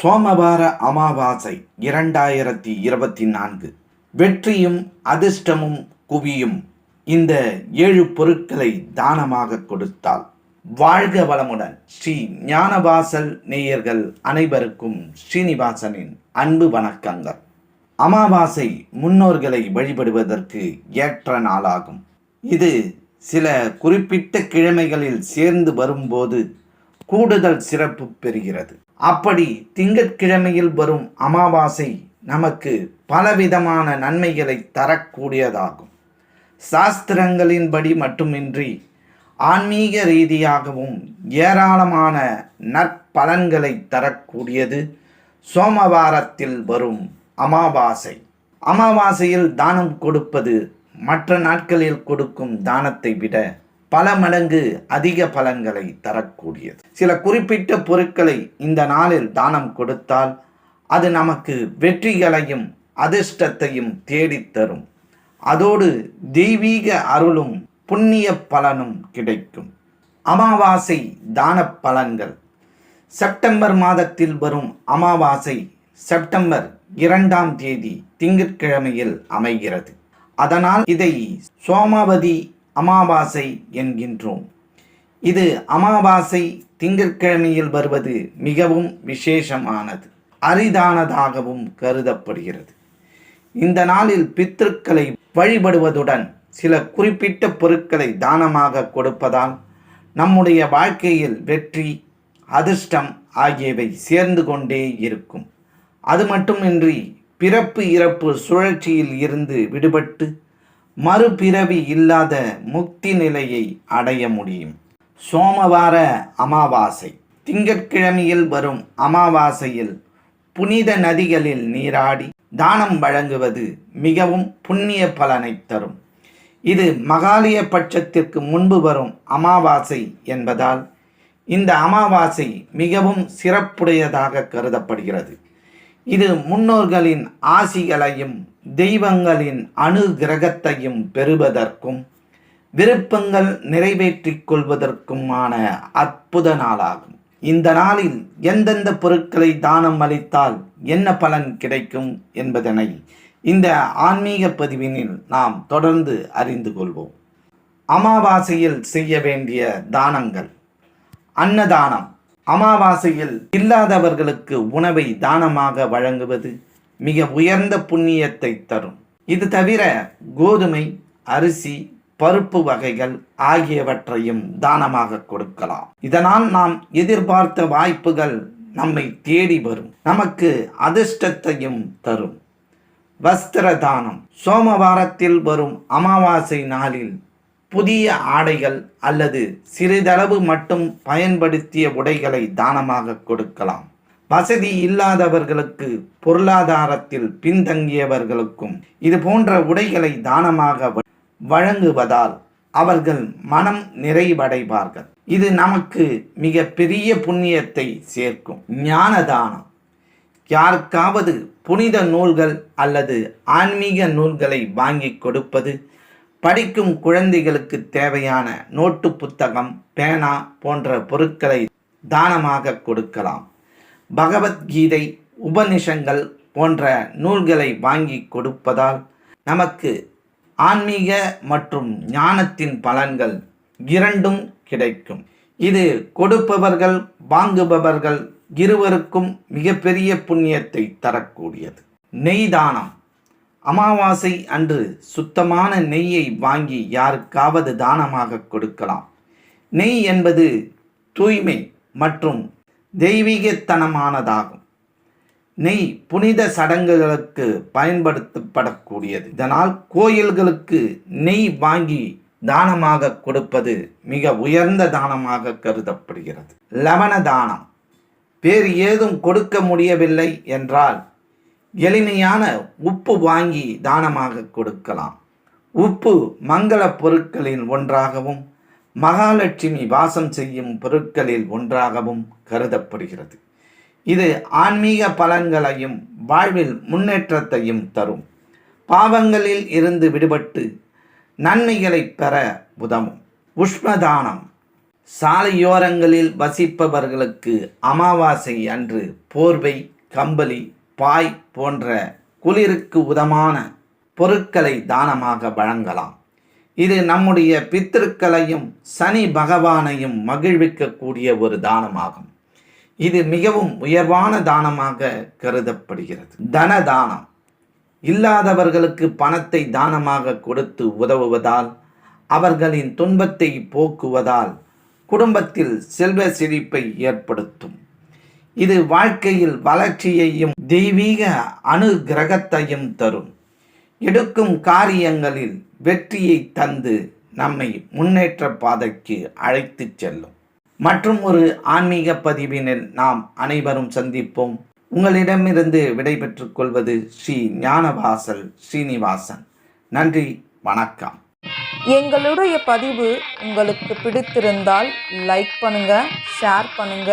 சோமவார அமாவாசை இரண்டாயிரத்தி இருபத்தி நான்கு வெற்றியும் அதிர்ஷ்டமும் குவியும். இந்த ஏழு பொருட்களை தானமாக கொடுத்தால் வாழ்க வளமுடன். ஸ்ரீ ஞானவாசல் நேயர்கள் அனைவருக்கும் ஸ்ரீனிவாசனின் அன்பு வணக்கங்கள். அமாவாசை முன்னோர்களை வழிபடுவதற்கு ஏற்ற நாளாகும். இது சில குறிப்பிட்ட கிழமைகளில் சேர்ந்து வரும்போது கூடுதல் சிறப்பு பெறுகிறது. அப்படி திங்கட்கிழமையில் வரும் அமாவாசை நமக்கு பலவிதமான நன்மைகளை தரக்கூடியதாகும். சாஸ்திரங்களின்படி மட்டுமின்றி ஆன்மீக ரீதியாகவும் ஏராளமான நற்பலன்களை தரக்கூடியது சோமவாரத்தில் வரும் அமாவாசை. அமாவாசையில் தானம் கொடுப்பது மற்ற நாட்களில் கொடுக்கும் தானத்தை விட பல மடங்கு அதிக பலன்களை தரக்கூடியது. சில குறிப்பிட்ட பொருட்களை இந்த நாளில் தானம் கொடுத்தால் அது நமக்கு வெற்றிகளையும் அதிர்ஷ்டத்தையும் தேடித்தரும் அதோடு தெய்வீக அருளும் புண்ணிய பலனும் கிடைக்கும். அமாவாசை தான பலன்கள். செப்டம்பர் மாதத்தில் வரும் அமாவாசை செப்டம்பர் இரண்டாம் தேதி திங்கட்கிழமையில் அமைகிறது. அதனால் இதை சோமாவதி அமாவாசை என்கின்றோம். இது அமாவாசை திங்கட்கிழமையில் வருவது மிகவும் விசேஷமானது அரிதானதாகவும் கருதப்படுகிறது. இந்த நாளில் பித்திருக்களை வழிபடுவதுடன் சில குறிப்பிட்ட பொருட்களை தானமாக கொடுப்பதால் நம்முடைய வாழ்க்கையில் வெற்றி அதிர்ஷ்டம் ஆகியவை சேர்ந்து கொண்டே இருக்கும். அது மட்டுமின்றி பிறப்பு இறப்பு சுழற்சியில் இருந்து விடுபட்டு மறுபிறவி இல்லாத முக்தி நிலையை அடைய முடியும். சோமவார அமாவாசை. திங்கட்கிழமையில் வரும் அமாவாசையில் புனித நதிகளில் நீராடி தானம் வழங்குவது மிகவும் புண்ணிய பலனை தரும். இது மகாலய பட்சத்திற்கு முன்பு வரும் அமாவாசை என்பதால் இந்த அமாவாசை மிகவும் சிறப்புடையதாக கருதப்படுகிறது. இது முன்னோர்களின் ஆசிகளையும் தெய்வங்களின் அனுகிரகத்தையும் பெறுவதற்கும் விருப்பங்கள் நிறைவேற்றிக் கொள்வதற்குமான அற்புத நாளாகும். இந்த நாளில் எந்தெந்த பொருட்களை தானம் அளித்தால் என்ன பலன் கிடைக்கும் என்பதனை இந்த ஆன்மீக பதிவினில் நாம் தொடர்ந்து அறிந்து கொள்வோம். அமாவாசையில் செய்ய வேண்டிய தானங்கள். அன்னதானம். அமாவாசையில் இல்லாதவர்களுக்கு உணவை தானமாக வழங்குவது மிக உயர்ந்த புண்ணியத்தை தரும். இது தவிர கோதுமை அரிசி பருப்பு வகைகள் ஆகியவற்றையும் தானமாக கொடுக்கலாம். இதனால் நாம் எதிர்பார்த்த வாய்ப்புகள் நம்மை தேடி வரும். நமக்கு அதிர்ஷ்டத்தையும் தரும். வஸ்திர தானம். சோமவாரத்தில் வரும் அமாவாசை நாளில் புதிய ஆடைகள் அல்லது சிறிதளவு மட்டும் பயன்படுத்திய உடைகளை தானமாக கொடுக்கலாம். வசதி இல்லாதவர்களுக்கு பொருளாதாரத்தில் பின்தங்கியவர்களுக்கும் இது போன்ற உடைகளை தானமாக வழங்குவதால் அவர்கள் மனம் நிறைவடைவார்கள். இது நமக்கு மிக பெரிய புண்ணியத்தை சேர்க்கும். ஞான தானம் யாருக்காவது புனித நூல்கள் அல்லது ஆன்மீக நூல்களை வாங்கி கொடுப்பது படிக்கும் குழந்தைகளுக்கு தேவையான நோட்டு புத்தகம் பேனா போன்ற பொருட்களை தானமாக கொடுக்கலாம். பகவத்கீதை உபநிஷங்கள் போன்ற நூல்களை வாங்கி கொடுப்பதால் நமக்கு ஆன்மீக மற்றும் ஞானத்தின் பலன்கள் இரண்டும் கிடைக்கும். இது கொடுப்பவர்கள் வாங்குபவர்கள் இருவருக்கும் மிகப்பெரிய புண்ணியத்தை தரக்கூடியது. நெய் தானம் அமாவாசை அன்று சுத்தமான நெய்யை வாங்கி யாருக்காவது தானமாக கொடுக்கலாம். நெய் என்பது தூய்மை மற்றும் தெய்வீகத்தனமானதாகும். நெய் புனித சடங்குகளுக்கு பயன்படுத்தப்படக்கூடியது. இதனால் கோயில்களுக்கு நெய் வாங்கி தானமாக கொடுப்பது மிக உயர்ந்த தானமாக கருதப்படுகிறது. லவண தானம். வேறு ஏதும் கொடுக்க முடியவில்லை என்றால் எளிமையான உப்பு வாங்கி தானமாக கொடுக்கலாம். உப்பு மங்கள பொருட்களில் ஒன்றாகவும் மகாலட்சுமி வாசம் செய்யும் பொருட்களில் ஒன்றாகவும் கருதப்படுகிறது. இது ஆன்மீக பலன்களையும் வாழ்வில் முன்னேற்றத்தையும் தரும். பாவங்களில் இருந்து விடுபட்டு நன்மைகளை பெற உதவும். உஷ்மதானம். சாலையோரங்களில் வசிப்பவர்களுக்கு அமாவாசை அன்று போர்வை கம்பளி பாய் போன்ற குளிருக்கு உதமான பொருட்களை தானமாக வழங்கலாம். இது நம்முடைய பித்திருக்களையும் சனி பகவானையும் மகிழ்விக்கக்கூடிய ஒரு தானமாகும். இது மிகவும் உயர்வான தானமாக கருதப்படுகிறது. தன தானம். இல்லாதவர்களுக்கு பணத்தை தானமாக கொடுத்து உதவுவதால் அவர்களின் துன்பத்தை போக்குவதால் குடும்பத்தில் செல்வ செழிப்பை ஏற்படுத்தும். இது வாழ்க்கையில் வளர்ச்சியையும் தெய்வீக அனுகிரகத்தையும் தரும். எடுக்கும் காரியங்களில் வெற்றியை தந்து நம்மை முன்னேற்ற பாதைக்கு அழைத்துச் செல்லும். மற்றும் ஒரு ஆன்மீக பதிவினில் நாம் அனைவரும் சந்திப்போம். உங்களிடமிருந்து விடைபெற்றுக் கொள்வது ஸ்ரீ ஞானவாசல் ஸ்ரீனிவாசன் நன்றி வணக்கம். எங்களுடைய பதிவு உங்களுக்கு பிடித்திருந்தால் லைக் பண்ணுங்க ஷேர் பண்ணுங்க.